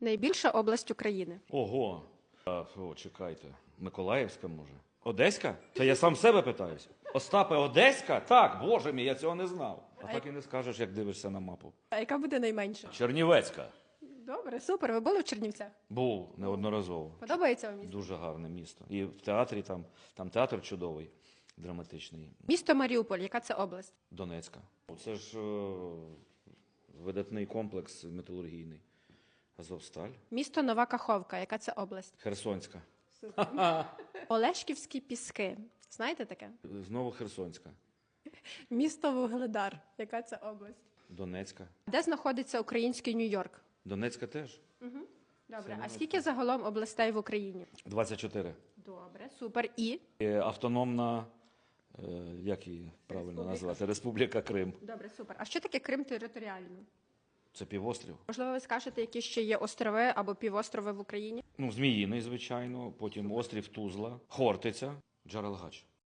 Найбільша область України. Ого. А, о, чекайте. Миколаївська може? Одеська? Та я сам себе питаюся. Остапе, Одеська? Так, боже мій, я цього не знав. А так і не скажеш, як дивишся на мапу. А яка буде найменша? Чернівецька. Добре, супер. Ви були в Чернівцях? Був неодноразово. Подобається вам місто? Дуже гарне місто. І в театрі там, там театр чудовий, драматичний. Місто Маріуполь, яка це область? Донецька. Це ж е, видатний комплекс металургійний. Азовсталь. Місто Нова Каховка, яка це область? Херсонська. Олешківські піски. Знаєте таке? Знову Херсонська. Місто Вугледар, яка це область? Донецька. Де знаходиться український Нью-Йорк? Донецька теж. Добре, а скільки загалом областей в Україні? 24. Добре, супер. І І автономна, е, як її правильно Республіка. назвати? Республіка Крим. добре, супер. А що таке Крим територіально? Це півострів. Можливо, ви скажете, які ще є острови або півострови в Україні? Ну, Зміїний, звичайно, потім острів Тузла, Хортиця, Джарелгач.